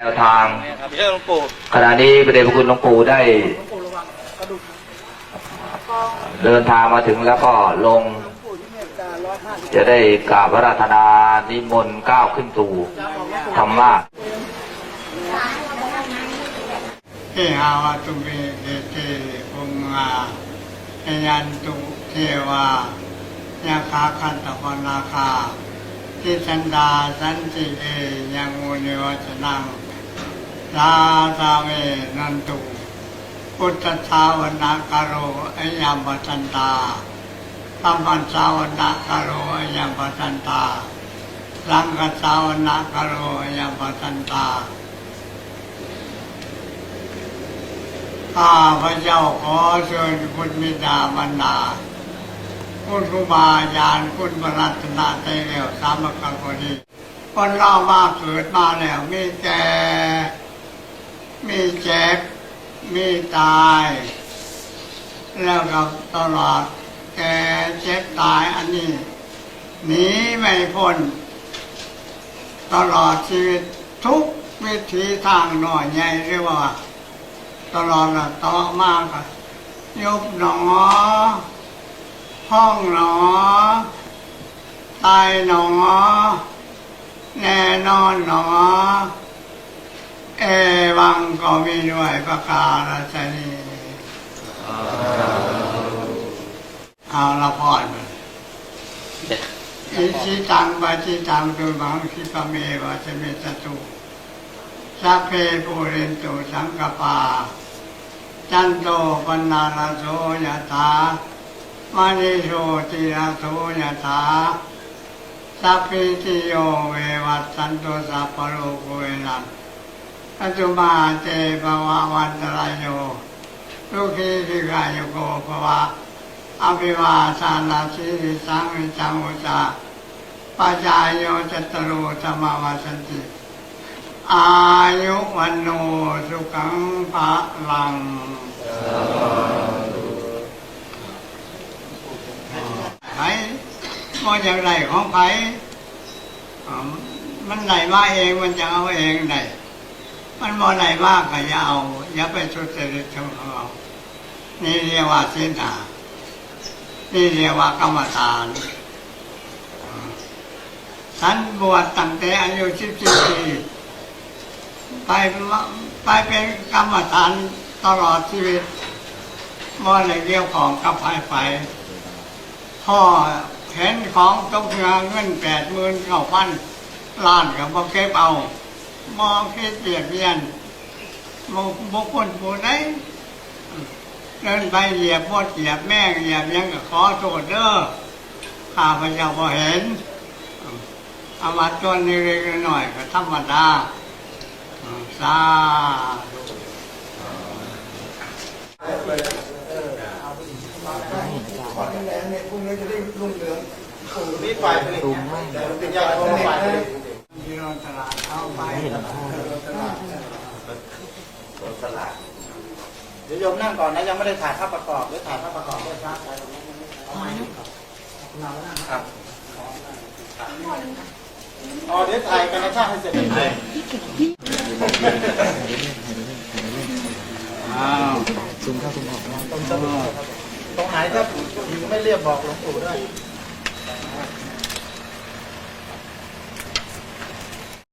แนวทางครับเรื่องหลวงปู่ขณะนี้พระเดชพระคุณหลวงปู่ได้ เดินทางมาถึงแล้วก็ลง จะได้กราบพระราชนานิมนต์ก้าวขึ้นสู่ธรรมะเอหาวาตุเวเกเตปุงอาเอยันตุเทวายาคาคันตปนาคาทิสันดาสันติเอยังมุนิวัจนัง ลาตาเวนันตุพุทธสาวนาคาโรอยัมปตันตาธรรมสาวนาคาโรอยัมปตันตาสังฆสาวนาคาโรอยัมปตันตาข้าพระเจ้าขอเชิญคุณมิดาบรรดาคุณครูบาอาจารย์คุณพระรัตนาใจเหลวสามกังคนนี้คนเรามาเกิดมาแล้วมีแก่ มีเจ็บ มีตาย แล้วก็ตลอดแก่เจ็บตายอันนี้หนีไม่พ้นตลอดชีวิตทุกวิธีทางหน่อยใหญ่เรียกว่า ตลอดละต่อมากอะยุบหนอ ห้องหนอ ตายหนอ แน่นอนหนอเอ งก็มีด้วยประกาศนีเอาละพอดมาอิชิตังปะจิตังตุมังคิปเมวะจะเมตตุสัพเพปุเรนตุสังกปา จันโตปนาลโสยถามณิโชติระโสยถาสัพพิติโยเววัตสันตุสัพพโลกเวนัส ปัจจุมาเตภวะวันตรายโยทุกขีสิกายโกภวะอภิวาสานาสีสังวิจังอุจาปัจจายโยจตตโรธรรมวาสันติ อายุวันโนสุขังภะลังไผมาจากไหนของไผอ๋อมันไหนมาเองมันจะเอาเองไหน มันบ่ไหนมากก็อย่าเอาอย่าไปทุดจริตของเขานี่เรียกว่าศีลหานี่เรียกว่ากรรมฐานฉันบวชตั้งแต่อายุสิบสี่ปีไปไปเป็นกรรมฐานตลอดชีวิตมื่อในเกี่ยวของกับไฟไฟพ่อเห็นของต้องเงินเงินแปดหมื่นเก้าพันล้านกับบ่เก็บเอา มองเคิดเปลี่ยนเบียนมองบุคคลผู้ใดเดินไปเหยียบพดเหยียบแม่เหยียบยังก็ขอโทษเด้อข้าพเจ้าพอเห็นอามาจนนิดๆหน่อยก็ธรรมดาสาธุนี่ไฟผลิตเป็นยาของไฟ ผลิตที่เราตลาดเอาไปเดี๋ยวโยมนั่งก่อนนะยังไม่ได้ถ่ายภาพประกอบเดี๋ยวถ่ายภาพประกอบด้วยครับครับอ๋อเดี๋ยวถ่ายกันนะชาติให้เสร็จเลยอ้าวซุมข้าซุมออกตรงไหนถ้าถึงไม่เรียบบอกหลวงปู่ด้วย